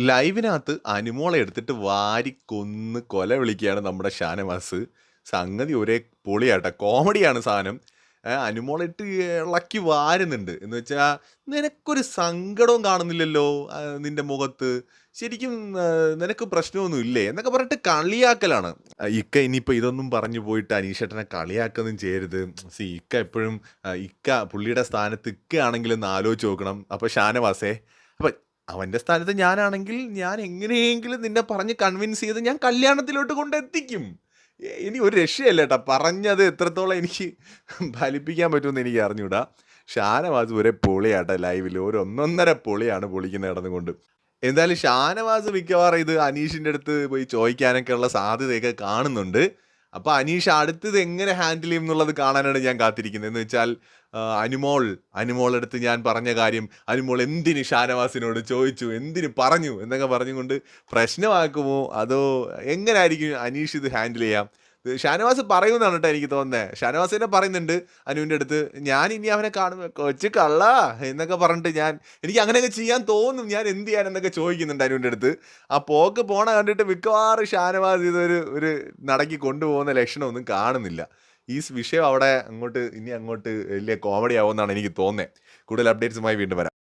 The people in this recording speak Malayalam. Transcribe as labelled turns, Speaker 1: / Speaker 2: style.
Speaker 1: ലൈവിനകത്ത് അനുമോളെ എടുത്തിട്ട് വാരി കൊന്ന് കൊല വിളിക്കുകയാണ് നമ്മുടെ ഷാനവാസ്. സംഗതി ഒരേ പൊളിയാട്ടെ കോമഡിയാണ് സാധനം. അനുമോളിട്ട് ഇളക്കി വാരുന്നുണ്ട്. എന്ന് വെച്ചാൽ നിനക്കൊരു സങ്കടവും കാണുന്നില്ലല്ലോ നിന്റെ മുഖത്ത്. ശരിക്കും നിനക്ക് പ്രശ്നമൊന്നും ഇല്ലേ? എന്നൊക്കെ പറഞ്ഞിട്ട് കളിയാക്കലാണ്. ഇക്ക ഇനിയിപ്പോൾ ഇതൊന്നും പറഞ്ഞു പോയിട്ട് അനീഷേട്ടനെ കളിയാക്കൊന്നും ചെയ്യരുത്. സി ഇക്ക എപ്പോഴും ഇക്ക പുള്ളിയുടെ സ്ഥാനത്ത് ഇക്കയാണെങ്കിലൊന്ന് ആലോചിച്ച് നോക്കണം. അപ്പോൾ ഷാനവാസേ അപ്പൊ അവന്റെ സ്ഥാനത്ത് ഞാനാണെങ്കിൽ ഞാൻ എങ്ങനെയെങ്കിലും നിന്നെ പറഞ്ഞ് കൺവിൻസ് ചെയ്ത് ഞാൻ കല്യാണത്തിലോട്ട് കൊണ്ടെത്തിക്കും. ഇനി ഒരു രക്ഷയല്ല കേട്ടോ പറഞ്ഞത് എത്രത്തോളം എനിക്ക് ഫലിപ്പിക്കാൻ പറ്റുമെന്ന് എനിക്ക് അറിഞ്ഞൂടാ. ഷാനവാസ് ഒരേ പൊളിയാട്ട ലൈവിൽ ഒരു ഒന്നൊന്നര പൊളിയാണ് പൊളിക്കുന്നത് കിടന്നുകൊണ്ട്. എന്തായാലും ഷാനവാസ് മിക്കവാറും ഇത് അനീഷിന്റെ അടുത്ത് പോയി ചോദിക്കാനൊക്കെ ഉള്ള സാധ്യതയൊക്കെ കാണുന്നുണ്ട്. അപ്പൊ അനീഷ് അടുത്തത് എങ്ങനെ ഹാൻഡിൽ ചെയ്യും എന്നുള്ളത് കാണാനാണ് ഞാൻ കാത്തിരിക്കുന്നത്. എന്ന് വെച്ചാൽ അനുമോൾ അനുമോളടുത്ത് ഞാൻ പറഞ്ഞ കാര്യം അനുമോൾ എന്തിന് ഷാനവാസിനോട് ചോദിച്ചു? എന്തിന് പറഞ്ഞു? എന്നൊക്കെ പറഞ്ഞുകൊണ്ട് പ്രശ്നമാക്കുമോ? അതോ എങ്ങനായിരിക്കും അനീഷ് ഇത് ഹാൻഡിൽ ചെയ്യാ? ഷാനവാസ് പറയുമെന്നാണ് കേട്ടോ എനിക്ക് തോന്നുന്നത് ഷാനവാസ് തന്നെ പറയുന്നുണ്ട് അനുവിന്റെ അടുത്ത് ഞാൻ ഇനി അവനെ കാണുന്നു "കൊച്ചു കള്ള എന്നൊക്കെ പറഞ്ഞിട്ട് ഞാൻ എനിക്ക് അങ്ങനെയൊക്കെ ചെയ്യാൻ തോന്നും. ഞാൻ എന്ത് ചെയ്യാൻ എന്നൊക്കെ ചോദിക്കുന്നുണ്ട് അനുവിന്റെ അടുത്ത്. ആ പോക്ക് പോണ കണ്ടിട്ട് മിക്കവാറും ഷാനവാസ് ഇതൊരു ഒരു നടക്കി കൊണ്ടുപോകുന്ന ലക്ഷണമൊന്നും കാണുന്നില്ല. ഈ വിഷയം അവിടെ അങ്ങോട്ട് ഇനി അങ്ങോട്ട് വലിയ കോമഡി ആവുമെന്നാണ് എനിക്ക് തോന്നുന്നത് കൂടുതൽ അപ്ഡേറ്റ്സുമായി വീണ്ടും വരാം.